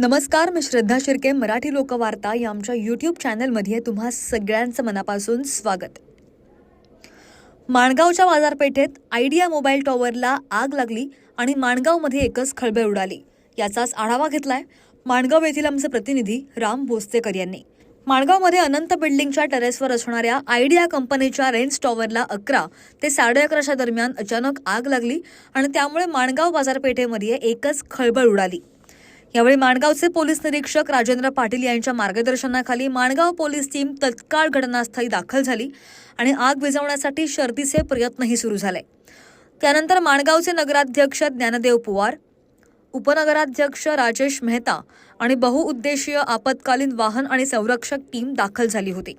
नमस्कार मी श्रद्धा शिर्के मराठी लोकवार्ता या आमच्या यूट्यूब चॅनलमध्ये तुम्हा सगळ्यांचं मनापासून स्वागत. माणगावच्या बाजारपेठेत आयडिया मोबाईल टॉवरला आग लागली आणि माणगावमध्ये एकच खळबळ उडाली. याचाच आढावा घेतलाय माणगाव येथील आमचे प्रतिनिधी राम भोसतेकर यांनी. माणगावमध्ये अनंत बिल्डिंगच्या टेरेसवर असणाऱ्या आयडिया कंपनीच्या रेंज टॉवरला अकरा ते साडे अकराच्या दरम्यान अचानक आग लागली आणि त्यामुळे माणगाव बाजारपेठेमध्ये एकच खळबळ उडाली. यावेळी माणगावचे पोलीस निरीक्षक राजेंद्र पाटील यांच्या मार्गदर्शनाखाली माणगाव पोलीस टीम तत्काळ घटनास्थळी दाखल झाली आणि आग विझवण्यासाठी शर्तीचे प्रयत्नही सुरू झाले. त्यानंतर माणगावचे नगराध्यक्ष ज्ञानदेव पुवार उपनगराध्यक्ष राजेश मेहता आणि बहुउद्देशीय आपत्कालीन वाहन आणि संरक्षक टीम दाखल झाली होती.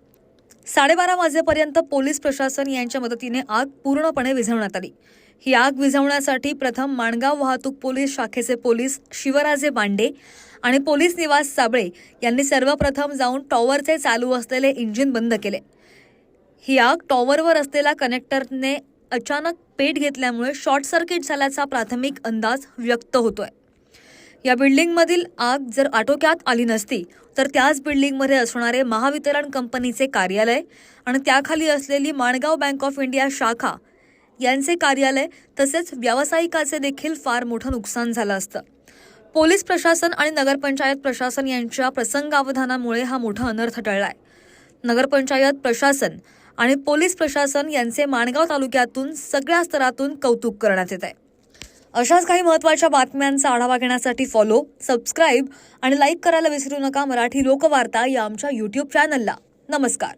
साडेबारा वाजेपर्यंत पोलीस प्रशासन यांच्या मदतीने आग पूर्णपणे विझवण्यात आली. ही आग विझवण्यासाठी प्रथम माणगाव वाहतूक पोलीस शाखेचे पोलीस शिवराजे बांडे आणि पोलीस निवास साबळे यांनी सर्वप्रथम जाऊन टॉवरचे चालू असलेले इंजिन बंद केले. ही आग टॉवरवर असलेल्या कनेक्टरने अचानक पेट घेतल्यामुळे शॉर्ट सर्किट झाल्याचा प्राथमिक अंदाज व्यक्त होतोय. या बिल्डिंगमधील आग जर आटोक्यात आली नसती तर त्याच बिल्डिंगमध्ये असणारे महावितरण कंपनीचे कार्यालय आणि त्याखाली असलेली माणगाव बँक ऑफ इंडिया शाखा यांचे कार्यालय तसेच व्यावसायिकाचे देखील फार मोठं नुकसान झालं असतं. पोलीस प्रशासन आणि नगरपंचायत प्रशासन यांच्या प्रसंगावधानामुळे हा मोठा अनर्थ टळलाय. नगरपंचायत प्रशासन आणि पोलीस प्रशासन यांचे माणगाव तालुक्यातून सगळ्या स्तरातून कौतुक करण्यात येत आहे अशाच काही महत्त्वाच्या बातम्यांचा आढावा घेण्यासाठी फॉलो सबस्क्राईब आणि लाईक करायला विसरू नका मराठी लोकवार्ता या आमच्या यूट्यूब चॅनलला नमस्कार.